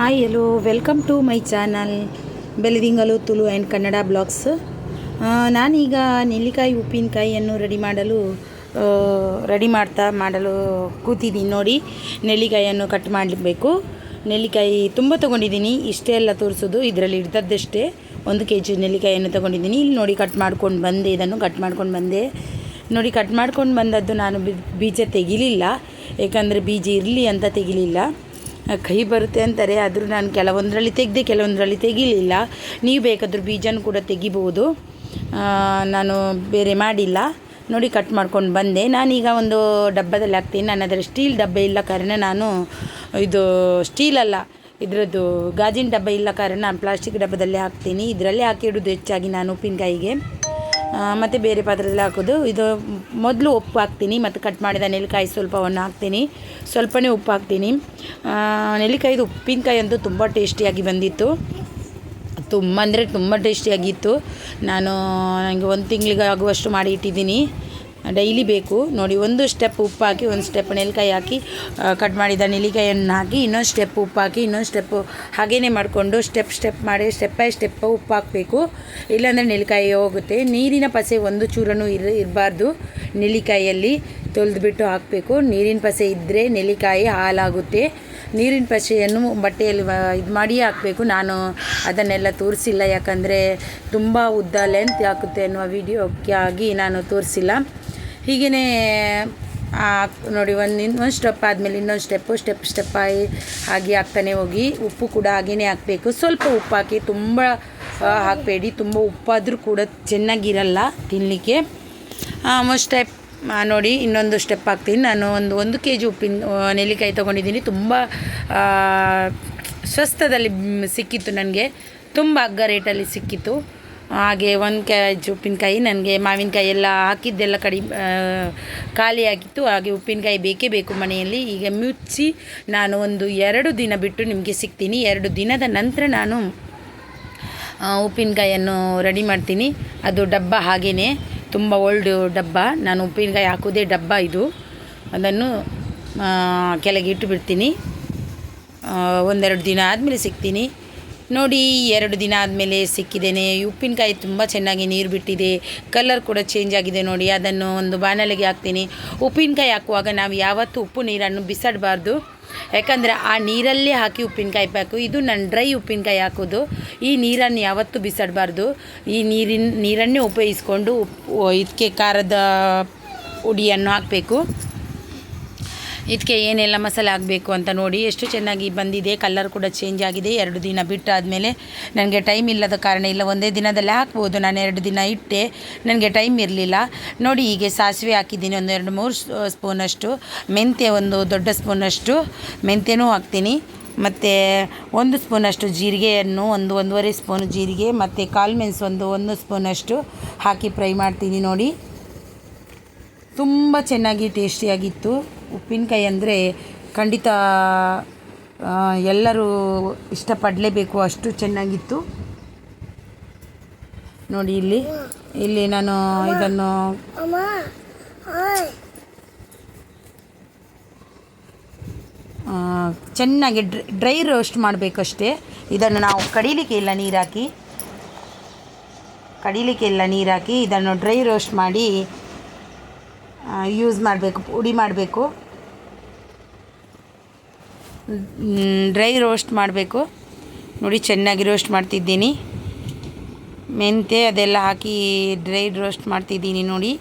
Hi hello welcome to my channel Beladingalu Tulu and Kannada blogs ನಾನೀಗ ನೆಲ್ಲಿಕಾಯಿ ಉಪ್ಪಿನಕಾಯಿಯನ್ನು ready ಮಾಡಲು ready ಮಾಡ್ತಾ, ಮಾಡಲು ಕೂತಿದ್ದೀನಿ ನೋಡಿ. ನೆಲ್ಲಿಕಾಯಿಯನ್ನು ಕಟ್ ಮಾಡಬೇಕು ನೆಲ್ಲಿಕಾಯಿ ತುಂಬ ತೊಗೊಂಡಿದ್ದೀನಿ. ಇಷ್ಟೇ ಎಲ್ಲ ತೋರಿಸೋದು. ಇದರಲ್ಲಿ ಇಡ್ತದ್ದಷ್ಟೇ ಒಂದು ಕೆ ಜಿ ನೆಲ್ಲಿಕಾಯಿಯನ್ನು ತೊಗೊಂಡಿದ್ದೀನಿ. ಇಲ್ಲಿ ನೋಡಿ ಕಟ್ ಮಾಡ್ಕೊಂಡು ಬಂದೆ. ಇದನ್ನು ಕಟ್ ಮಾಡ್ಕೊಂಡು ಬಂದೆ. ನೋಡಿ ಕಟ್ ಮಾಡ್ಕೊಂಡು ಬಂದದ್ದು ನಾನು ಬೀಜ ತೆಗಿಲಿಲ್ಲ. ಏಕೆಂದರೆ ಬೀಜ ಇರಲಿ ಅಂತ ತೆಗಿಲಿಲ್ಲ. ಕೈ ಬರುತ್ತೆ ಅಂತಾರೆ, ಆದರೂ ನಾನು ಕೆಲವೊಂದರಲ್ಲಿ ತೆಗೆದೆ, ಕೆಲವೊಂದರಲ್ಲಿ ತೆಗಿಲಿಲ್ಲ. ನೀವು ಬೇಕಾದರೂ ಬೀಜನೂ ಕೂಡ ತೆಗಿಬೋದು. ನಾನು ಬೇರೆ ಮಾಡಿಲ್ಲ. ನೋಡಿ, ಕಟ್ ಮಾಡ್ಕೊಂಡು ಬಂದೆ. ನಾನೀಗ ಒಂದು ಡಬ್ಬದಲ್ಲಿ ಹಾಕ್ತೀನಿ. ನಾನು ಅದರ ಸ್ಟೀಲ್ ಡಬ್ಬ ಇಲ್ಲ ಕಾರಣ ನಾನು ಇದು ಸ್ಟೀಲ್ ಅಲ್ಲ, ಇದರದ್ದು ಗಾಜಿನ ಡಬ್ಬ ಇಲ್ಲ ಕಾರಣ ನಾನು ಪ್ಲಾಸ್ಟಿಕ್ ಡಬ್ಬದಲ್ಲಿ ಹಾಕ್ತೀನಿ. ಇದರಲ್ಲೇ ಹಾಕಿಡೋದು ಹೆಚ್ಚಾಗಿ ನಾನು ಉಪ್ಪಿನಕಾಯಿಗೆ. ಮತ್ತು ಬೇರೆ ಪಾತ್ರದಲ್ಲಿ ಹಾಕೋದು. ಇದು ಮೊದಲು ಉಪ್ಪು ಹಾಕ್ತೀನಿ, ಮತ್ತು ಕಟ್ ಮಾಡಿದ ನೆಲ್ಲಿಕಾಯಿ ಸ್ವಲ್ಪವನ್ನು ಹಾಕ್ತೀನಿ. ಸ್ವಲ್ಪನೇ ಉಪ್ಪು ಹಾಕ್ತೀನಿ. ನೆಲ್ಲಿಕಾಯಿದು ಉಪ್ಪಿನಕಾಯಿ ಅಂತೂ ತುಂಬ ಟೇಸ್ಟಿಯಾಗಿ ಬಂದಿತ್ತು. ತುಂಬ ಅಂದರೆ ತುಂಬ ಟೇಸ್ಟಿಯಾಗಿತ್ತು ನಾನು ನನಗೆ ಒಂದು ತಿಂಗಳಿಗೆ ಆಗುವಷ್ಟು ಮಾಡಿ ಇಟ್ಟಿದ್ದೀನಿ. ಡೈಲಿ ಬೇಕು. ನೋಡಿ, ಒಂದು ಸ್ಟೆಪ್ ಉಪ್ಪು ಹಾಕಿ ಒಂದು ಸ್ಟೆಪ್ ನೆಲ್ಲಿಕಾಯಿ ಹಾಕಿ ಕಟ್ ಮಾಡಿದ ನೆಲ್ಲಿಕಾಯನ್ನು ಹಾಕಿ, ಇನ್ನೊಂದು ಸ್ಟೆಪ್ ಉಪ್ಪು ಹಾಕಿ ಇನ್ನೊಂದು ಸ್ಟೆಪ್ಪು ಹಾಗೇ ಮಾಡಿಕೊಂಡು ಸ್ಟೆಪ್ ಸ್ಟೆಪ್ ಮಾಡಿ, ಸ್ಟೆಪ್ ಬೈ ಸ್ಟೆಪ್ ಉಪ್ಪು ಹಾಕಬೇಕು ಇಲ್ಲಾಂದರೆ ನೆಲ್ಲಿಕಾಯಿ ಹೋಗುತ್ತೆ. ನೀರಿನ ಪಸೆ ಒಂದು ಚೂರನ್ನು ಇರ, ಇರಬಾರ್ದು ನೆಲ್ಲಿಕಾಯಿಯಲ್ಲಿ. ತೊಳೆದುಬಿಟ್ಟು ಹಾಕಬೇಕು. ನೀರಿನ ಪಸೆ ಇದ್ದರೆ ನೆಲ್ಲಿಕಾಯಿ ಹಾಲಾಗುತ್ತೆ ನೀರಿನ ಪಸೆಯನ್ನು ಬಟ್ಟೆಯಲ್ಲಿ ಇದು ಮಾಡಿ ಹಾಕಬೇಕು. ನಾನು ಅದನ್ನೆಲ್ಲ ತೋರಿಸಿಲ್ಲ. ಯಾಕಂದರೆ ತುಂಬ ಉದ್ದ ಲೆಂತ್ ಹಾಕುತ್ತೆ ಅನ್ನುವ ವಿಡಿಯೋಕ್ಕೆ ಆಗಿ ನಾನು ತೋರಿಸಿಲ್ಲ. ಹೀಗೇ ನೋಡಿ, ಒಂದು ಇನ್ನೊಂದು ಸ್ಟೆಪ್ ಆದಮೇಲೆ ಇನ್ನೊಂದು ಸ್ಟೆಪ್ಪು ಸ್ಟೆಪ್ ಸ್ಟೆಪ್ ಆಗಿ ಹಾಗೆ ಹಾಕ್ತಾನೆ ಹೋಗಿ. ಉಪ್ಪು ಕೂಡ ಹಾಗೆಯೇ ಹಾಕಬೇಕು. ಸ್ವಲ್ಪ ಉಪ್ಪು ಹಾಕಿ ತುಂಬ ಹಾಕಬೇಡಿ. ತುಂಬ ಉಪ್ಪಾದರೂ ಕೂಡ ಚೆನ್ನಾಗಿರಲ್ಲ ತಿನ್ನಲಿಕ್ಕೆ ಮೋಸ್ಟ್ ಸ್ಟೆಪ್ ನೋಡಿ, ಇನ್ನೊಂದು ಸ್ಟೆಪ್ ಹಾಕ್ತೀನಿ. ನಾನು ಒಂದು ಒಂದು ಕೆ ಜಿ ಉಪ್ಪಿನ ನೆಲ್ಲಿಕಾಯಿ ತೊಗೊಂಡಿದ್ದೀನಿ. ತುಂಬ ಸ್ವಸ್ಥದಲ್ಲಿ ಸಿಕ್ಕಿತ್ತು ನನಗೆ. ತುಂಬ ಅಗ್ಗ ರೇಟಲ್ಲಿ ಸಿಕ್ಕಿತ್ತು. ಹಾಗೆ ಒಂದು ಕೆ ಜಿ ಉಪ್ಪಿನಕಾಯಿ, ನನಗೆ ಮಾವಿನಕಾಯಿ ಎಲ್ಲ ಹಾಕಿದ್ದೆಲ್ಲ ಕಡಿಮೆ ಖಾಲಿಯಾಗಿತ್ತು ಹಾಗೆ ಉಪ್ಪಿನಕಾಯಿ ಬೇಕೇ ಬೇಕು ಮನೆಯಲ್ಲಿ. ಈಗ ಮುಚ್ಚಿ ನಾನು ಒಂದು ಎರಡು ದಿನ ಬಿಟ್ಟು ನಿಮಗೆ ಸಿಗ್ತೀನಿ ಎರಡು ದಿನದ ನಂತರ ನಾನು ಉಪ್ಪಿನಕಾಯಿಯನ್ನು ರೆಡಿ ಮಾಡ್ತೀನಿ. ಅದು ಡಬ್ಬ ಹಾಗೇ ತುಂಬ ಓಲ್ಡ್ ಡಬ್ಬ. ನಾನು ಉಪ್ಪಿನಕಾಯಿ ಹಾಕೋದೇ ಡಬ್ಬ ಇದು. ಅದನ್ನು ಕೆಳಗೆ ಇಟ್ಟು ಬಿಡ್ತೀನಿ ಒಂದೆರಡು ದಿನ ಆದಮೇಲೆ ಸಿಗ್ತೀನಿ. ನೋಡಿ, ಎರಡು ದಿನ ಆದಮೇಲೆ ಸಿಕ್ಕಿದ್ದೇನೆ. ಉಪ್ಪಿನಕಾಯಿ ತುಂಬ ಚೆನ್ನಾಗಿ ನೀರು ಬಿಟ್ಟಿದೆ. ಕಲರ್ ಕೂಡ ಚೇಂಜ್ ಆಗಿದೆ ನೋಡಿ. ಅದನ್ನು ಒಂದು ಬಾಣಲೆಗೆ ಹಾಕ್ತೀನಿ. ಉಪ್ಪಿನಕಾಯಿ ಹಾಕುವಾಗ ನಾವು ಯಾವತ್ತೂ ಉಪ್ಪು ನೀರನ್ನು ಬಿಸಾಡಬಾರ್ದು. ಯಾಕಂದರೆ ಆ ನೀರಲ್ಲಿ ಹಾಕಿ ಉಪ್ಪಿನಕಾಯಿ ಬೇಕು ಇದು ನಾನು ಡ್ರೈ ಉಪ್ಪಿನಕಾಯಿ ಹಾಕೋದು. ಈ ನೀರನ್ನು ಯಾವತ್ತೂ ಬಿಸಾಡಬಾರ್ದು. ಈ ನೀರಿನ, ನೀರನ್ನೇ ಉಪಯೋಗಿಸ್ಕೊಂಡು ಉಪ್ಪು ಇದಕ್ಕೆ ಖಾರದ ಉಡಿಯನ್ನು ಹಾಕಬೇಕು. ಇದಕ್ಕೆ ಏನೆಲ್ಲ ಮಸಾಲೆ ಆಗಬೇಕು ಅಂತ ನೋಡಿ ಎಷ್ಟು ಚೆನ್ನಾಗಿ ಬಂದಿದೆ ಕಲರ್ ಕೂಡ ಚೇಂಜ್ ಆಗಿದೆ. ಎರಡು ದಿನ ಬಿಟ್ಟಾದಮೇಲೆ ನನಗೆ ಟೈಮ್ ಇಲ್ಲದ ಕಾರಣ ಇಲ್ಲ, ಒಂದೇ ದಿನದಲ್ಲಿ ಹಾಕ್ಬೋದು. ನಾನು ಎರಡು ದಿನ ಇಟ್ಟೆ, ನನಗೆ ಟೈಮ್ ಇರಲಿಲ್ಲ. ನೋಡಿ ಹೀಗೆ ಸಾಸಿವೆ ಹಾಕಿದ್ದೀನಿ, ಒಂದು ಎರಡು ಮೂರು ಸ್ಪೂನಷ್ಟು. ಮೆಂತ್ಯ ಒಂದು ದೊಡ್ಡ ಸ್ಪೂನಷ್ಟು. ಮೆಂತ್ಯನೂ ಹಾಕ್ತೀನಿ. ಮತ್ತು ಒಂದು ಸ್ಪೂನಷ್ಟು ಜೀರಿಗೆಯನ್ನು, ಒಂದು ಒಂದೂವರೆ ಸ್ಪೂನ್ ಜೀರಿಗೆ, ಮತ್ತು ಕಾಳು ಮೆಣಸು ಒಂದು ಒಂದು ಸ್ಪೂನಷ್ಟು ಹಾಕಿ ಫ್ರೈ ಮಾಡ್ತೀನಿ ನೋಡಿ. ತುಂಬ ಚೆನ್ನಾಗಿ ಟೇಸ್ಟಿಯಾಗಿತ್ತು ಉಪ್ಪಿನಕಾಯಿ ಅಂದರೆ ಖಂಡಿತ ಎಲ್ಲರೂ ಇಷ್ಟಪಡಲೇಬೇಕು. ಅಷ್ಟು ಚೆನ್ನಾಗಿತ್ತು. ನೋಡಿ ಇಲ್ಲಿ. ಇಲ್ಲಿ ನಾನು ಇದನ್ನು ಚೆನ್ನಾಗಿ ಡ್ರೈ ಡ್ರೈ ರೋಸ್ಟ್ ಮಾಡಬೇಕಷ್ಟೇ. ಇದನ್ನು ನಾವು ಕಡೀಲಿಕ್ಕೆ ಇಲ್ಲ ನೀರಾಕಿ. ಹಾಕಿ ಕಡೀಲಿಕ್ಕೆ ಇಲ್ಲ ನೀರಾಕಿ ಇದನ್ನು ಡ್ರೈ ರೋಸ್ಟ್ ಮಾಡಿ ಯೂಸ್ ಮಾಡಬೇಕು, ಪುಡಿ ಮಾಡಬೇಕು. ಡ್ರೈ ರೋಸ್ಟ್ ಮಾಡಬೇಕು. ನೋಡಿ, ಚೆನ್ನಾಗಿ ರೋಸ್ಟ್ ಮಾಡ್ತಿದ್ದೀನಿ. ಮೆಂತೆ ಅದೆಲ್ಲ ಹಾಕಿ ಡ್ರೈ ರೋಸ್ಟ್ ಮಾಡ್ತಿದ್ದೀನಿ ನೋಡಿ.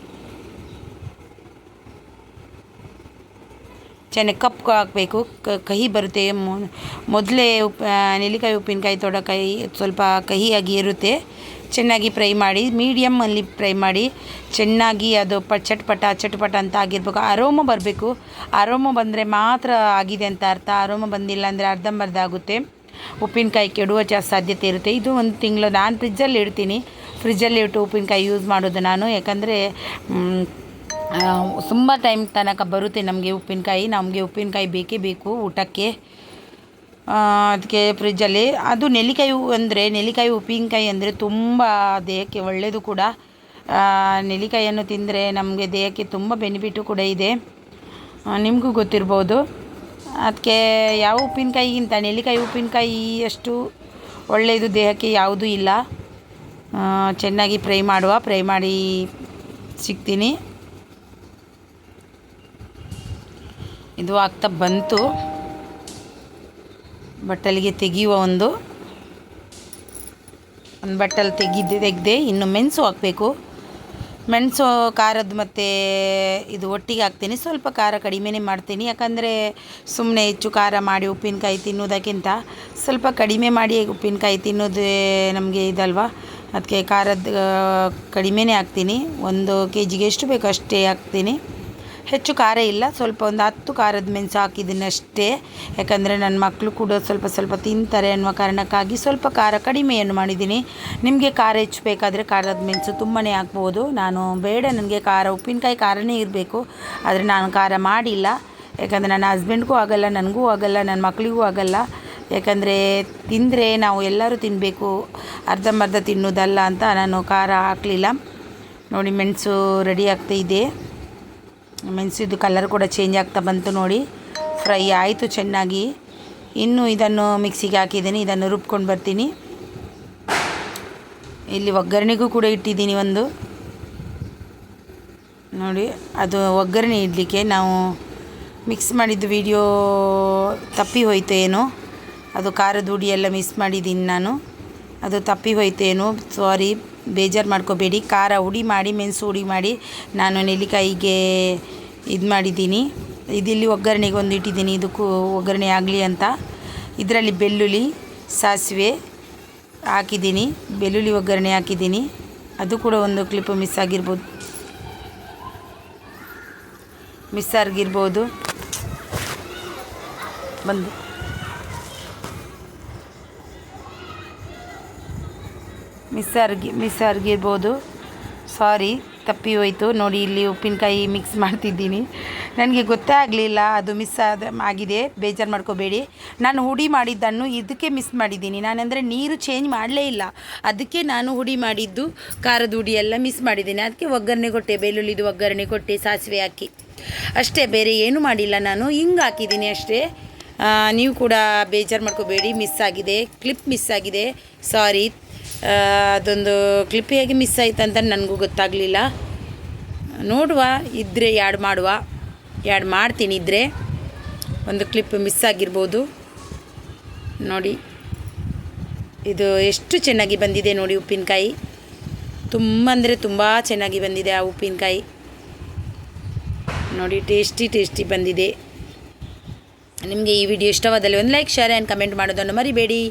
ಚೆನ್ನಾಗಿ ಕಪ್ಪು ಹಾಕಬೇಕು. ಕಹಿ ಬರುತ್ತೆ. ಮೊದಲೇ ಉಪ್ ಆ, ನೆಲ್ಲಿಕಾಯಿ ಉಪ್ಪಿನಕಾಯಿ ತೊಡಕಾಯಿ ಸ್ವಲ್ಪ ಕಹಿಯಾಗಿ ಇರುತ್ತೆ ಚೆನ್ನಾಗಿ ಫ್ರೈ ಮಾಡಿ ಮೀಡಿಯಮ್ಮಲ್ಲಿ ಫ್ರೈ ಮಾಡಿ ಚೆನ್ನಾಗಿ ಅದು ಪ ಚಟ್ಪಟ ಚಟ್ಪಟ ಅಂತ ಆಗಿರ್ಬೇಕು. ಅರೋಮ ಬರಬೇಕು. ಅರೋಮ ಬಂದರೆ ಮಾತ್ರ ಆಗಿದೆ ಅಂತ ಅರ್ಥ. ಅರೋಮ ಬಂದಿಲ್ಲ ಅಂದರೆ ಅರ್ಧಂಬರ್ಧ ಆಗುತ್ತೆ. ಉಪ್ಪಿನಕಾಯಿ ಕೆಡುವ ಜಾಸ್ತಿ ಸಾಧ್ಯತೆ ಇರುತ್ತೆ. ಇದು ಒಂದು ತಿಂಗಳು ನಾನು ಫ್ರಿಜ್ಜಲ್ಲಿ ಇಡ್ತೀನಿ. ಫ್ರಿಜ್ಜಲ್ಲಿ ಇಟ್ಟು ಉಪ್ಪಿನಕಾಯಿ ಯೂಸ್ ಮಾಡೋದು ನಾನು. ಯಾಕಂದರೆ ತುಂಬ ಟೈಮ್ ತನಕ ಬರುತ್ತೆ ನಮಗೆ ಉಪ್ಪಿನಕಾಯಿ. ನಮಗೆ ಉಪ್ಪಿನಕಾಯಿ ಬೇಕೇ ಬೇಕು ಊಟಕ್ಕೆ. ಅದಕ್ಕೆ ಫ್ರಿಜ್ಜಲ್ಲಿ ಅದು ನೆಲ್ಲಿಕಾಯಿ ಅಂದರೆ, ನೆಲ್ಲಿಕಾಯಿ ಉಪ್ಪಿನಕಾಯಿ ಅಂದರೆ ತುಂಬ ದೇಹಕ್ಕೆ ಒಳ್ಳೆಯದು ಕೂಡ. ನೆಲ್ಲಿಕಾಯಿಯನ್ನು ತಿಂದರೆ ನಮಗೆ ದೇಹಕ್ಕೆ ತುಂಬ ಬೆನಿಫಿಟ್ಟು ಕೂಡ ಇದೆ. ನಿಮಗೂ ಗೊತ್ತಿರ್ಬೋದು. ಅದಕ್ಕೆ ಯಾವ ಉಪ್ಪಿನಕಾಯಿಗಿಂತ ನೆಲ್ಲಿಕಾಯಿ ಉಪ್ಪಿನಕಾಯಿ ಅಷ್ಟು ಒಳ್ಳೆಯದು ದೇಹಕ್ಕೆ ಯಾವುದೂ ಇಲ್ಲ. ಚೆನ್ನಾಗಿ ಫ್ರೈ ಮಾಡುವ. ಫ್ರೈ ಮಾಡಿ ಸಿಗ್ತೀನಿ. ಇದು ಆಗ್ತಾ ಬಂತು. ಬಟ್ಟಲಿಗೆ ತೆಗೆಯುವ ಒಂದು. ಒಂದು ಬಟ್ಟಲು ತೆಗೆದು ತೆಗೆದೆ ಇನ್ನು ಮೆಣಸು ಹಾಕಬೇಕು. ಮೆಣಸು ಖಾರದ್ದು ಮತ್ತು ಇದು ಒಟ್ಟಿಗೆ ಹಾಕ್ತೀನಿ. ಸ್ವಲ್ಪ ಖಾರ ಕಡಿಮೆನೇ ಮಾಡ್ತೀನಿ. ಯಾಕಂದರೆ ಸುಮ್ಮನೆ ಹೆಚ್ಚು ಖಾರ ಮಾಡಿ ಉಪ್ಪಿನಕಾಯಿ ತಿನ್ನೋದಕ್ಕಿಂತ ಸ್ವಲ್ಪ ಕಡಿಮೆ ಮಾಡಿ ಉಪ್ಪಿನಕಾಯಿ ತಿನ್ನೋದೇ ನಮಗೆ ಇದಲ್ವಾ? ಅದಕ್ಕೆ ಖಾರದ ಕಡಿಮೆನೇ ಹಾಕ್ತೀನಿ. ಒಂದು ಕೆ ಜಿಗೆ ಎಷ್ಟು ಬೇಕು ಅಷ್ಟೇ ಹಾಕ್ತೀನಿ. ಹೆಚ್ಚು ಖಾರ ಇಲ್ಲ, ಸ್ವಲ್ಪ ಒಂದು ಹತ್ತು ಖಾರದ ಮೆಣಸು ಹಾಕಿದ್ದೀನಿ ಅಷ್ಟೇ ಯಾಕಂದರೆ ನನ್ನ ಮಕ್ಕಳು ಕೂಡ ಸ್ವಲ್ಪ ಸ್ವಲ್ಪ ತಿಂತಾರೆ ಅನ್ನುವ ಕಾರಣಕ್ಕಾಗಿ ಸ್ವಲ್ಪ ಖಾರ ಕಡಿಮೆಯನ್ನು ಮಾಡಿದ್ದೀನಿ. ನಿಮಗೆ ಖಾರ ಹೆಚ್ಚು ಬೇಕಾದರೆ ಖಾರದ ಮೆಣಸು ತುಂಬಾ ಹಾಕ್ಬೋದು. ನಾನು ಬೇಡ, ನನಗೆ ಖಾರ, ಉಪ್ಪಿನಕಾಯಿ ಖಾರನೇ ಇರಬೇಕು. ಆದರೆ ನಾನು ಖಾರ ಮಾಡಿಲ್ಲ. ಯಾಕಂದರೆ ನನ್ನ ಹಸ್ಬೆಂಡ್ಗೂ ಆಗಲ್ಲ, ನನಗೂ ಆಗಲ್ಲ ನನ್ನ ಮಕ್ಕಳಿಗೂ ಆಗಲ್ಲ. ಯಾಕಂದರೆ ತಿಂದರೆ ನಾವು ಎಲ್ಲರೂ ತಿನ್ನಬೇಕು ಅರ್ಧಂಬರ್ಧ ತಿನ್ನೋದಲ್ಲ ಅಂತ ನಾನು ಖಾರ ಹಾಕಲಿಲ್ಲ. ನೋಡಿ, ಮೆಣಸು ರೆಡಿ ಆಗ್ತಾ ಇದು ಕಲರ್ ಕೂಡ ಚೇಂಜ್ ಆಗ್ತಾ ಬಂತು ನೋಡಿ. ಫ್ರೈ ಆಯಿತು ಚೆನ್ನಾಗಿ. ಇನ್ನು ಇದನ್ನು ಮಿಕ್ಸಿಗೆ ಹಾಕಿದ್ದೀನಿ, ಇದನ್ನು ರುಬ್ಕೊಂಡು ಬರ್ತೀನಿ. ಇಲ್ಲಿ ಒಗ್ಗರಣೆಗೂ ಕೂಡ ಇಟ್ಟಿದ್ದೀನಿ ಒಂದು. ನೋಡಿ, ಅದು ಒಗ್ಗರಣೆ ಇಡಲಿಕ್ಕೆ ನಾವು ಮಿಕ್ಸ್ ಮಾಡಿದ್ದು ವಿಡಿಯೋ ತಪ್ಪಿ ಹೋಯಿತು ಏನೋ ಅದು ಖಾರದ ಹುಡಿ ಎಲ್ಲ ಮಿಸ್ ಮಾಡಿದ್ದೀನಿ ನಾನು. ಅದು ತಪ್ಪಿ ಹೋಯ್ತೇನು ಸಾರಿ ಬೇಜಾರು ಮಾಡ್ಕೋಬೇಡಿ. ಖಾರ ಹುಡಿ ಮಾಡಿ, ಮೆಣಸು ಹುಡಿ ಮಾಡಿ ನಾನು ನೆಲ್ಲಿಕಾಯಿಗೆ ಇದು ಮಾಡಿದ್ದೀನಿ. ಇದಿಲ್ಲಿ ಒಗ್ಗರಣೆಗೆ ಒಂದು ಇಟ್ಟಿದ್ದೀನಿ. ಇದಕ್ಕೂ ಒಗ್ಗರಣೆ ಆಗಲಿ ಅಂತ. ಇದರಲ್ಲಿ ಬೆಳ್ಳುಳ್ಳಿ, ಸಾಸಿವೆ ಹಾಕಿದ್ದೀನಿ. ಬೆಳ್ಳುಳ್ಳಿ ಒಗ್ಗರಣೆ ಹಾಕಿದ್ದೀನಿ. ಅದು ಕೂಡ ಒಂದು ಕ್ಲಿಪ್ ಮಿಸ್ ಆಗಿರ್ಬೋದು. ಮಿಸ್ ಆಗಿರ್ಬೋದು. ಬಂದು. ಮಿಸ್ ಆಗಿ ಮಿಸ್ ಆಗಿರ್ಬೋದು ಸಾರಿ ತಪ್ಪಿ ಹೋಯಿತು. ನೋಡಿ, ಇಲ್ಲಿ ಉಪ್ಪಿನಕಾಯಿ ಮಿಕ್ಸ್ ಮಾಡ್ತಿದ್ದೀನಿ. ನನಗೆ ಗೊತ್ತೇ ಆಗಲಿಲ್ಲ, ಅದು ಮಿಸ್ ಆದ, ಆಗಿದೆ. ಬೇಜಾರು ಮಾಡ್ಕೋಬೇಡಿ. ನಾನು ಹುಡಿ ಮಾಡಿದ್ದನ್ನು ಇದಕ್ಕೆ ಮಿಸ್ ಮಾಡಿದ್ದೀನಿ. ನಾನಂದರೆ ನೀರು ಚೇಂಜ್ ಮಾಡಲೇ ಇಲ್ಲ. ಅದಕ್ಕೆ ನಾನು ಹುಡಿ ಮಾಡಿದ್ದು ಖಾರದ ಹುಡಿ ಎಲ್ಲ ಮಿಸ್ ಮಾಡಿದ್ದೀನಿ. ಅದಕ್ಕೆ ಒಗ್ಗರಣೆ ಕೊಟ್ಟೆ, ಬೆಳ್ಳುಳ್ಳಿದು ಒಗ್ಗರಣೆ ಕೊಟ್ಟೆ, ಸಾಸಿವೆ ಹಾಕಿ. ಅಷ್ಟೇ, ಬೇರೆ ಏನೂ ಮಾಡಿಲ್ಲ ನಾನು. ಹಿಂಗೆ ಹಾಕಿದ್ದೀನಿ ಅಷ್ಟೇ. ನೀವು ಕೂಡ ಬೇಜಾರು ಮಾಡ್ಕೋಬೇಡಿ. ಮಿಸ್ ಆಗಿದೆ. ಕ್ಲಿಪ್ ಮಿಸ್ ಆಗಿದೆ. ಸಾರಿ ಅದೊಂದು ಕ್ಲಿಪ್ ಹೇಗೆ ಮಿಸ್ ಆಯ್ತು ಅಂತ ನನಗೂ ಗೊತ್ತಾಗಲಿಲ್ಲ. ನೋಡುವ ಇದ್ದರೆ ಯಾಡ್ ಮಾಡುವ. ಯಾಡ್ ಮಾಡ್ತೀನಿ ಇದ್ದರೆ ಒಂದು ಕ್ಲಿಪ್ ಮಿಸ್ ಆಗಿರ್ಬೋದು. ನೋಡಿ. ಇದು ಎಷ್ಟು ಚೆನ್ನಾಗಿ ಬಂದಿದೆ ನೋಡಿ ಉಪ್ಪಿನಕಾಯಿ. ತುಂಬ ಅಂದರೆ ತುಂಬ ಚೆನ್ನಾಗಿ ಬಂದಿದೆ ಆ ಉಪ್ಪಿನಕಾಯಿ. ನೋಡಿ ಟೇಸ್ಟಿ ಟೇಸ್ಟಿ ಬಂದಿದೆ. ನಿಮಗೆ ಈ ವಿಡಿಯೋ ಇಷ್ಟವಾದಲ್ಲಿ ಒಂದು ಲೈಕ್ ಶೇರ್ ಆ್ಯಂಡ್ ಕಮೆಂಟ್ ಮಾಡೋದನ್ನು ಮರಿಬೇಡಿ.